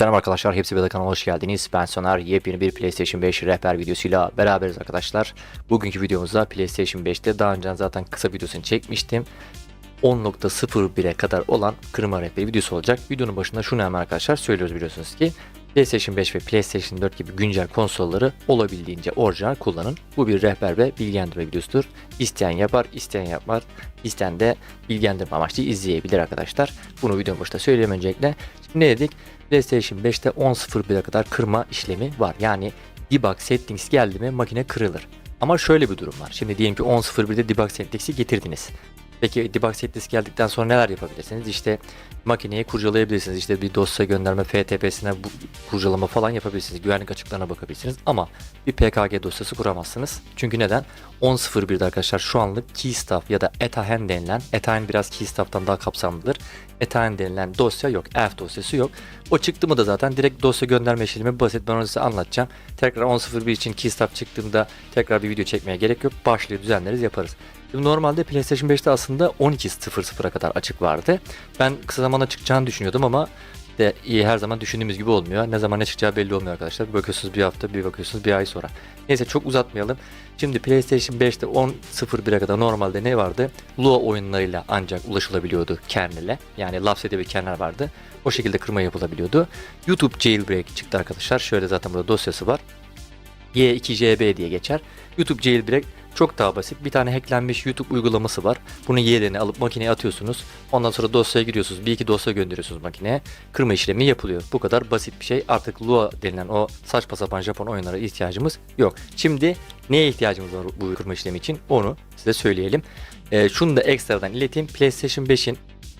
Selam arkadaşlar, hepsi bir kanala hoş geldiniz. Ben Soner, yepyeni bir PlayStation 5 rehber videosuyla beraberiz arkadaşlar. Bugünkü videomuzda PlayStation 5'te daha önce zaten kısa videosunu çekmiştim. 10.01'e kadar olan kırma rehberi videosu olacak. Videonun başında şunu hemen arkadaşlar söylüyoruz biliyorsunuz ki PlayStation 5 ve PlayStation 4 gibi güncel konsolları olabildiğince orijinal kullanın. Bu bir rehber ve bilgilendirme videosudur. İsteyen yapar, isteyen yapmaz. İsteyen de bilgilendirme amaçlı izleyebilir arkadaşlar. Bunu videonun başında söyleyeyim öncelikle. Şimdi ne dedik? PlayStation 5'te 10.01'e kadar kırma işlemi var. Yani debug settings geldi mi makine kırılır. Ama şöyle bir durum var. Şimdi diyelim ki 10.01'de debug settings'i getirdiniz. Peki debug setlist geldikten sonra neler yapabilirsiniz? İşte makineyi kurcalayabilirsiniz. İşte bir dosya gönderme, FTP'sine bu- kurcalama falan yapabilirsiniz. Güvenlik açıklarına bakabilirsiniz. Ama bir PKG dosyası kuramazsınız. Çünkü neden? 10.01'de arkadaşlar şu anlık keystuff ya da etahen denilen, etahen biraz keystuff'tan daha kapsamlıdır. Etahen denilen dosya yok. Elf dosyası yok. O çıktı mı da zaten direkt dosya gönderme işlemi basit. Ben onu size anlatacağım. Tekrar 10.01 için keystuff çıktığında tekrar bir video çekmeye gerek yok. Başlığı düzenleriz yaparız. Normalde PlayStation 5'te aslında 12.00'a kadar açık vardı. Ben kısa zamanda çıkacağını düşünüyordum ama de iyi her zaman düşündüğümüz gibi olmuyor. Ne zaman ne çıkacağı belli olmuyor arkadaşlar. Bir bakıyorsunuz bir hafta, bir bakıyorsunuz bir ay sonra. Neyse çok uzatmayalım. Şimdi PlayStation 5'te 10.01'e kadar normalde ne vardı? Lua oyunlarıyla ancak ulaşılabiliyordu kernele. Yani Lapse'de bir kernel vardı. O şekilde kırma yapılabiliyordu. YouTube Jailbreak çıktı arkadaşlar. Şöyle zaten burada dosyası var. Y2JB diye geçer. YouTube Jailbreak çok daha basit. Bir tane hacklenmiş YouTube uygulaması var. Bunu Y'lerini alıp makineye atıyorsunuz. Ondan sonra dosyaya giriyorsunuz. Bir iki dosya gönderiyorsunuz makineye. Kırma işlemi yapılıyor. Bu kadar basit bir şey. Artık Lua denilen o saçma sapan Japon oyunlara ihtiyacımız yok. Şimdi neye ihtiyacımız var bu kırma işlemi için? Onu size söyleyelim. Ee, şunu da ekstradan ileteyim. PlayStation 5'in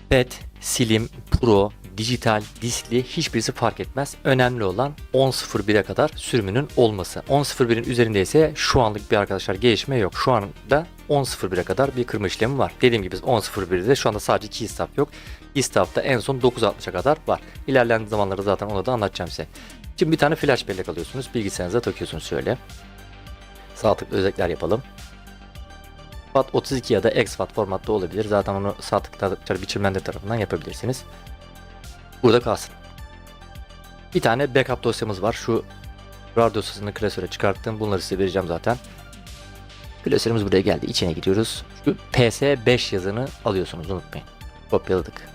PET, Slim, Pro, dijital, diskli hiçbirisi fark etmez. Önemli olan 10.01'e kadar sürümünün olması. 10.01'in üzerinde ise şu anlık bir arkadaşlar gelişme yok. Şu anda 10.01'e kadar bir kırma işlemi var. Dediğim gibi 10.01'de şu anda sadece keystop yok. Keystop'ta en son 9.60'a kadar var. İlerleyen zamanlarda zaten onu da anlatacağım size. Şimdi bir tane flash bellek alıyorsunuz. Bilgisayarınıza takıyorsunuz şöyle. Sağ tıklı özellikler yapalım. FAT32 ya da exFAT formatta olabilir. Zaten onu sağ tıkladıkça biçimlendir tarafından yapabilirsiniz. Burada kalsın. Bir tane backup dosyamız var. Şu RAR dosyasını klasöre çıkarttım. Bunları size vereceğim zaten. Klasörümüz buraya geldi. İçine giriyoruz. Şu PS5 yazını alıyorsunuz unutmayın. Kopyaladık.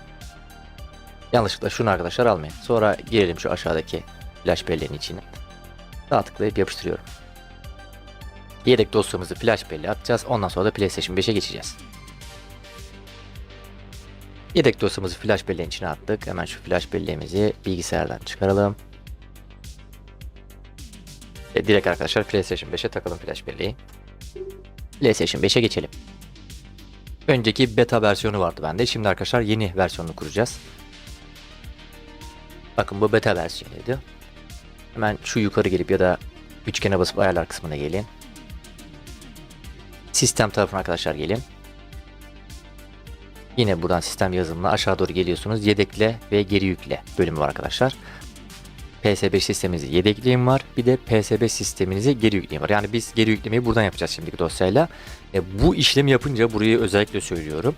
Yanlışlıkla şunu arkadaşlar almayın. Sonra girelim şu aşağıdaki flash belleğin içine. Sağ tıklayıp yapıştırıyorum. Yedek dosyamızı flash belleğe atacağız. Ondan sonra da PlayStation 5'e geçeceğiz. Yedek dosyamızı flash belleğin içine attık. Hemen şu flash belleğimizi bilgisayardan çıkaralım. Ve direkt arkadaşlar PlayStation 5'e takalım flash belleği. PlayStation 5'e geçelim. Önceki beta versiyonu vardı bende. Şimdi arkadaşlar yeni versiyonunu kuracağız. Bakın bu beta versiyonuydu. Hemen şu yukarı gelip ya da üçgene basıp ayarlar kısmına gelin. Sistem tarafına arkadaşlar gelin. Yine buradan sistem yazılımına aşağı doğru geliyorsunuz. Yedekle ve geri yükle bölümü var arkadaşlar. PS5 sisteminizi yedekleyin var. Bir de PS5 sisteminizi geri yükleyin var. Yani biz geri yüklemeyi buradan yapacağız şimdiki dosyayla. E, bu işlemi yapınca burayı özellikle söylüyorum.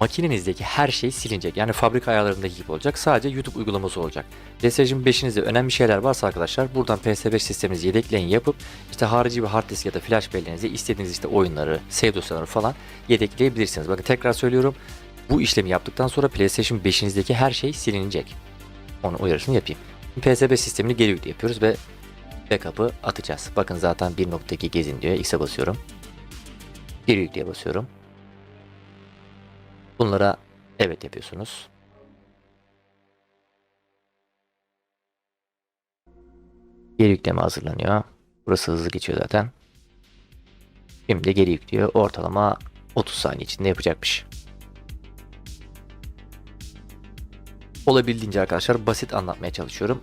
Makinenizdeki her şey silinecek. Yani fabrika ayarlarındaki gibi olacak. Sadece YouTube uygulaması olacak. PlayStation 5'inizde önemli şeyler varsa arkadaşlar buradan PS5 sisteminizi yedekleyin yapıp işte harici bir hard disk ya da flash belleğinize istediğiniz işte oyunları, save dosyaları falan yedekleyebilirsiniz. Bakın tekrar söylüyorum. Bu işlemi yaptıktan sonra PlayStation 5'inizdeki her şey silinecek. Onu uyarısını yapayım. PS5 sistemini geri yükle yapıyoruz ve backup'ı atacağız. Bakın zaten 1.2 gezin diyor. X'e basıyorum. Geri yükleye basıyorum. Bunlara evet yapıyorsunuz. Geri yükleme hazırlanıyor. Burası hızlı geçiyor zaten. Şimdi geri yüklüyor. Ortalama 30 saniye içinde yapacakmış. Olabildiğince arkadaşlar basit anlatmaya çalışıyorum.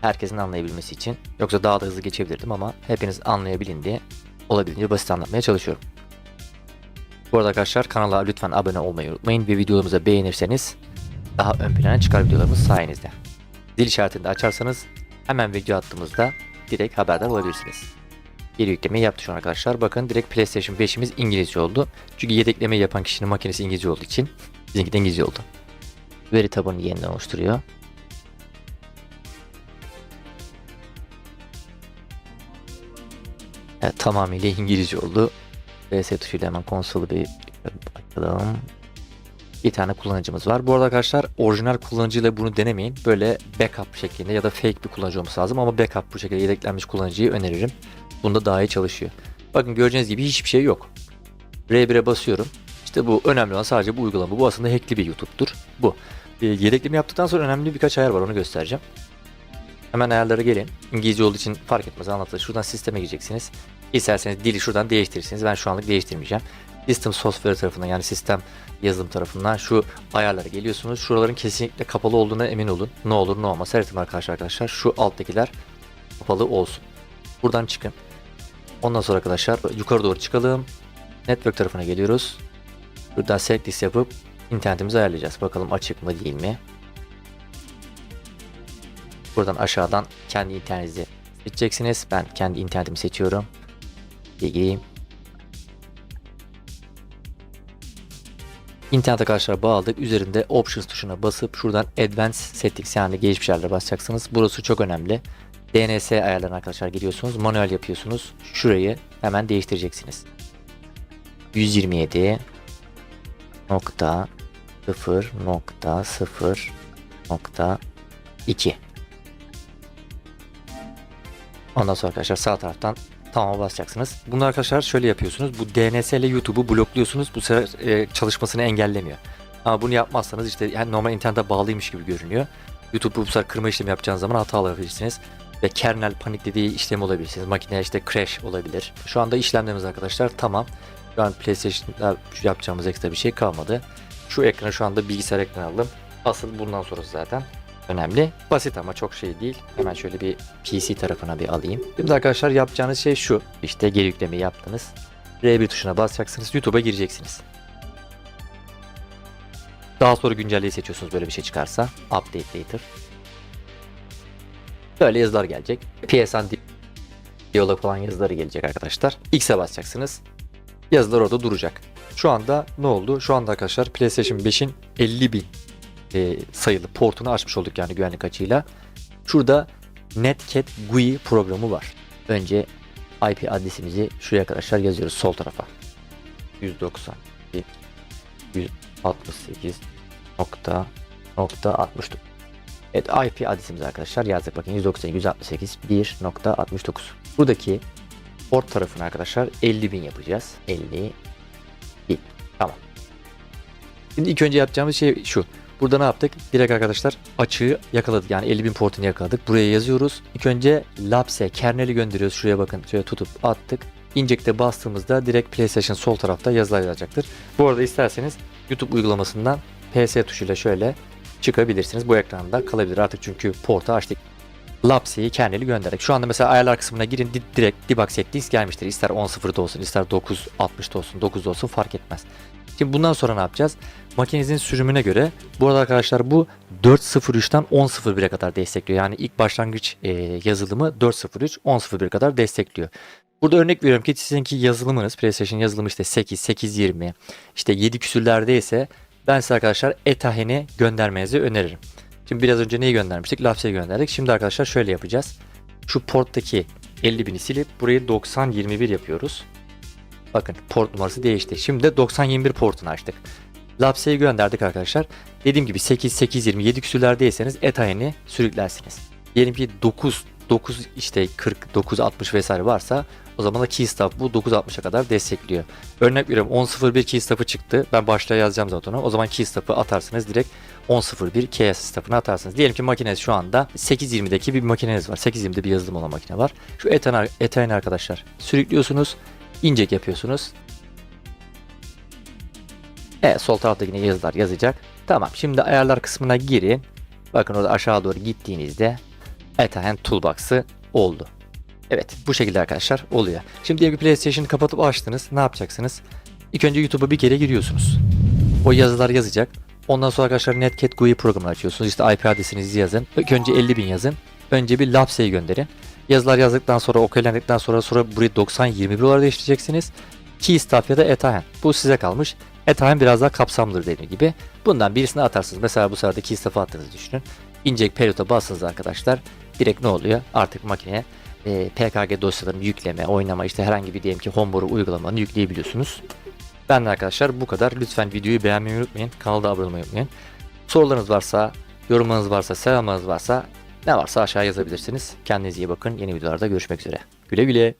Herkesin anlayabilmesi için. Yoksa daha da hızlı geçebilirdim ama hepiniz anlayabilin diye olabildiğince basit anlatmaya çalışıyorum. Bu arada arkadaşlar kanala lütfen abone olmayı unutmayın ve videolarımızı beğenirseniz daha ön plana çıkar videolarımız sayenizde. Zil işaretini de açarsanız hemen video attığımızda direkt haberdar olabilirsiniz. Geri yüklemeyi yaptı şu an arkadaşlar. Bakın direkt PlayStation 5'imiz İngilizce oldu. Çünkü yedeklemeyi yapan kişinin makinesi İngilizce olduğu için bizimki de İngilizce oldu. Veri tabanı yeniden oluşturuyor. Evet, tamamıyla İngilizce oldu. VS tuşuyla hemen konsolu bir açalım. Bir tane kullanıcımız var. Bu arada arkadaşlar orijinal kullanıcıyla bunu denemeyin. Böyle backup şeklinde ya da fake bir kullanıcı olması lazım ama backup bu şekilde yedeklenmiş kullanıcıyı öneririm. Bunda daha iyi çalışıyor. Bakın göreceğiniz gibi hiçbir şey yok. R1'e basıyorum. İşte bu önemli olan sadece bu uygulama. Bu aslında hackli bir YouTube'dur. Bu. E, yedekleme yaptıktan sonra önemli birkaç ayar var onu göstereceğim. Hemen ayarlara gelin. İngilizce olduğu için fark etmez anlatılır. Şuradan sisteme gireceksiniz. İsterseniz dili şuradan değiştirirsiniz. Ben şu anlık değiştirmeyeceğim. System Software tarafından yani sistem yazılım tarafından şu ayarlara geliyorsunuz. Şuraların kesinlikle kapalı olduğuna emin olun. Ne olur ne olmaz. Her ihtimal karşı arkadaşlar şu alttakiler kapalı olsun. Buradan çıkın. Ondan sonra arkadaşlar yukarı doğru çıkalım. Network tarafına geliyoruz. Buradan select list yapıp internetimizi ayarlayacağız. Bakalım açık mı değil mi? Buradan aşağıdan kendi internetinizi seçeceksiniz. Ben kendi internetimi seçiyorum. Gireyim. İnternete karşılar bağladık. Üzerinde Options tuşuna basıp şuradan Advanced Settings yani gelişmiş ayarlara basacaksınız. Burası çok önemli. DNS ayarlarına arkadaşlar giriyorsunuz. Manuel yapıyorsunuz. Şurayı hemen değiştireceksiniz. 127 nokta 0 nokta 0 nokta 2 Ondan sonra arkadaşlar sağ taraftan tamam basacaksınız. Bunu arkadaşlar şöyle yapıyorsunuz. Bu DNS ile YouTube'u blokluyorsunuz. Bu sefer e, çalışmasını engellemiyor. Ama bunu yapmazsanız işte yani normal internete bağlıymış gibi görünüyor. YouTube'u bu sefer kırma işlemi yapacağınız zaman hata alabilirsiniz. Ve kernel paniklediği işlem olabilirsiniz. Makine işte crash olabilir. Şu anda işlemlerimiz arkadaşlar tamam. Şu an PlayStation'da yapacağımız ekstra bir şey kalmadı. Şu ekranı şu anda bilgisayar ekranı aldım. Asıl bundan sonrası zaten önemli. Basit ama çok şey değil. Hemen şöyle bir PC tarafına bir alayım. Şimdi arkadaşlar yapacağınız şey şu. İşte geri yüklemeyi yaptınız. R1 tuşuna basacaksınız. YouTube'a gireceksiniz. Daha sonra güncelleyi seçiyorsunuz böyle bir şey çıkarsa. Update later. Böyle yazılar gelecek. PSN diyalog falan yazıları gelecek arkadaşlar. X'e basacaksınız. Yazılar orada duracak. Şu anda ne oldu? Şu anda arkadaşlar PlayStation 5'in 50 bin e, sayılı portunu açmış olduk yani güvenlik açığıyla. Şurada Netcat GUI programı var. Önce IP adresimizi şuraya arkadaşlar yazıyoruz sol tarafa. 190 168 nokta nokta 69 Evet IP adresimizi arkadaşlar yazdık. Bakın 190 168 1.69 Buradaki port tarafını arkadaşlar 50.000 yapacağız. 50 bin. Tamam. Şimdi ilk önce yapacağımız şey şu Burada ne yaptık? Direkt arkadaşlar açığı yakaladık. Yani 50.000 portunu yakaladık. Buraya yazıyoruz. İlk önce Lapse kerneli gönderiyoruz. Şuraya bakın. Şöyle tutup attık. Inject'e bastığımızda direkt PlayStation sol tarafta yazılar yazacaktır. Bu arada isterseniz YouTube uygulamasından PS tuşuyla şöyle çıkabilirsiniz. Bu ekranda kalabilir artık çünkü portu açtık. Lapse'yi kerneli gönderdik. Şu anda mesela ayarlar kısmına girin di- direkt debug settings gelmiştir. İster 10.0'da olsun ister 9.60'da olsun 9'da olsun fark etmez. Şimdi bundan sonra ne yapacağız? Makinenizin sürümüne göre bu arada arkadaşlar bu 4.03'ten 10.01'e kadar destekliyor. Yani ilk başlangıç e, yazılımı 4.03 10.01'e kadar destekliyor. Burada örnek veriyorum ki sizinki yazılımınız PlayStation yazılımı işte 8, 8.20 işte 7 küsürlerde ise ben size arkadaşlar ETAHEN'i göndermenizi öneririm. Şimdi biraz önce neyi göndermiştik? Lapse'yi gönderdik. Şimdi arkadaşlar şöyle yapacağız. Şu porttaki 50.000'i silip burayı 9021 yapıyoruz. Bakın port numarası değişti. Şimdi de 9021 portunu açtık. Lapse'yi gönderdik arkadaşlar. Dediğim gibi 8, 8, 27 küsürlerdeyseniz ETAHEN'i sürüklersiniz. Diyelim ki 9, 9 işte 40, 9, 60 vesaire varsa o zaman da Keystaf bu 960'a kadar destekliyor. Örnek veriyorum 10.01 Keystaf'ı çıktı. Ben başlığa yazacağım zaten onu. O zaman Keystaf'ı atarsınız direkt 10.01 KS stafını atarsınız. Diyelim ki makineniz şu anda 8.20'deki bir makineniz var. 8.20'de bir yazılım olan makine var. Şu Ethan, Ethan arkadaşlar sürüklüyorsunuz. İnjek yapıyorsunuz. Evet sol tarafta yine yazılar yazacak. Tamam şimdi ayarlar kısmına girin. Bakın orada aşağı doğru gittiğinizde Ethan Toolbox'ı oldu. Evet bu şekilde arkadaşlar oluyor. Şimdi bir PlayStation'ı kapatıp açtınız. Ne yapacaksınız? İlk önce YouTube'a bir kere giriyorsunuz. O yazılar yazacak. Ondan sonra arkadaşlar Netcat GUI programını açıyorsunuz. İşte IP adresinizi yazın. İlk önce 50.000 yazın. Önce bir Lapse'yi gönderin. Yazılar yazdıktan sonra okeylendikten sonra sonra burayı 90-21 olarak değiştireceksiniz. Keystaf ya da Etahen. Bu size kalmış. Etahen biraz daha kapsamlıdır dediğim gibi. Bundan birisini atarsınız. Mesela bu sırada Keystaf'ı attığınızı düşünün. İncek periyota bastınız arkadaşlar. Direkt ne oluyor? Artık makineye e, PKG dosyalarını yükleme, oynama, işte herhangi bir diyelim ki homebrew uygulamanı yükleyebiliyorsunuz. Ben de arkadaşlar bu kadar. Lütfen videoyu beğenmeyi unutmayın. Kanala da abone olmayı unutmayın. Sorularınız varsa, yorumlarınız varsa, selamlarınız varsa ne varsa aşağı yazabilirsiniz. Kendinize iyi bakın. Yeni videolarda görüşmek üzere. Güle güle.